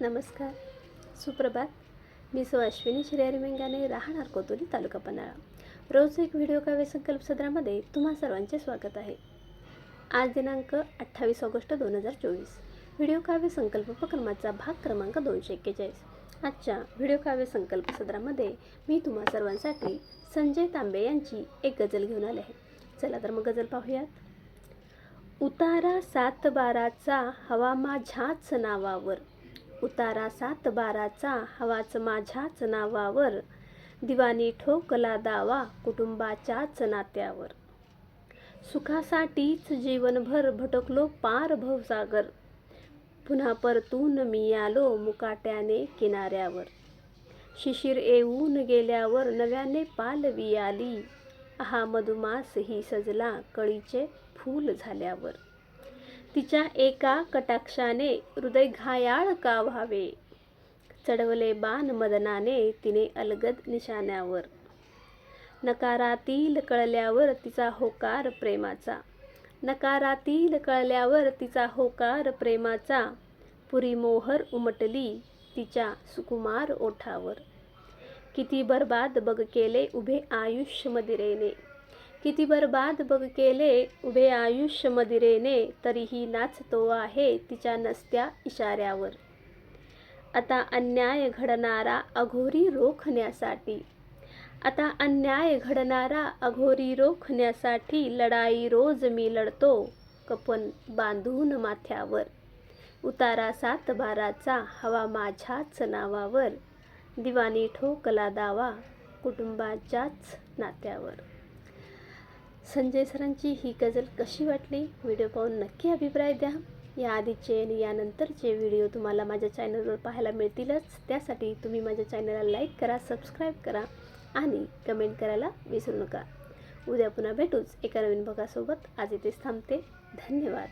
नमस्कार. सुप्रभात. मी सौ अश्विनी श्रेयारी मेंगाने राहणार कोतोली तालुका पन्हाळा. रोज एक व्हिडिओ काव्य संकल्प सदरामध्ये तुम्हा सर्वांचे स्वागत आहे. आज दिनांक अठ्ठावीस ऑगस्ट दोन हजार चोवीस. व्हिडिओ काव्य संकल्प उपक्रमाचा भाग क्रमांक दोनशे एक्केचाळीस. आजच्या व्हिडिओ काव्य संकल्प सदरामध्ये मी तुम्हा सर्वांसाठी संजय तांबे यांची एक गजल घेऊन आले आहे. चला तर मग गजल पाहूयात. उतारा सात बाराचा हवा माझ्याच नावावर. उतारा सात बाराचा हवाच माझ्याच नावावर. दिवानी ठोकला दावा कुटुंबाच्याच नात्यावर. सुखासाठीच जीवनभर भटकलो पार भवसागर. पुन्हा परतून मी आलो मुकाट्याने किनाऱ्यावर. शिशिर येऊन गेल्यावर नव्याने पालवी आली. हा मधुमास ही सजला कळीचे फूल झाल्यावर. तिच्या एका कटाक्षाने हृदय घायाळ का व्हावे? चढवले बाण मदनाने तिने अलगद निशाण्यावर. नकारातील कळल्यावर तिचा होकार प्रेमाचा. नकारातील कळल्यावर तिचा होकार प्रेमाचा. पुरी मोहर उमटली तिच्या सुकुमार ओठावर. किती बर्बाद बग केले उभे आयुष्य मदिरेने. किती बरबाद बघ केले उभे आयुष्य मदिरेने तरीही नाचतो आहे तिच्या नसत्या इशाऱ्यावर. आता अन्याय घडणारा अघोरी रोखण्यासाठी आता अन्याय घडणारा अघोरी रोखण्यासाठी लढाई रोज मी लढतो कपन बांधून माथ्यावर. उतारा सात बाराचा हवा माझ्याच नावावर दिवाणी ठोकला दावा कुटुंबाच्याच नात्यावर. संजय सरांची ही गझल कशी वाटली? व्हिडिओ पाहून नक्की अभिप्राय द्या. या आधीचे आणि यानंतरचे व्हिडिओ तुम्हाला माझ्या चॅनलवर पाहायला मिळतीलच. त्यासाठी तुम्ही माझ्या चॅनलला लाईक करा सबस्क्राईब करा आणि कमेंट करायला विसरू नका. उद्या पुन्हा भेटूच एका नवीन भागासोबत आज इथेच थांबते. धन्यवाद.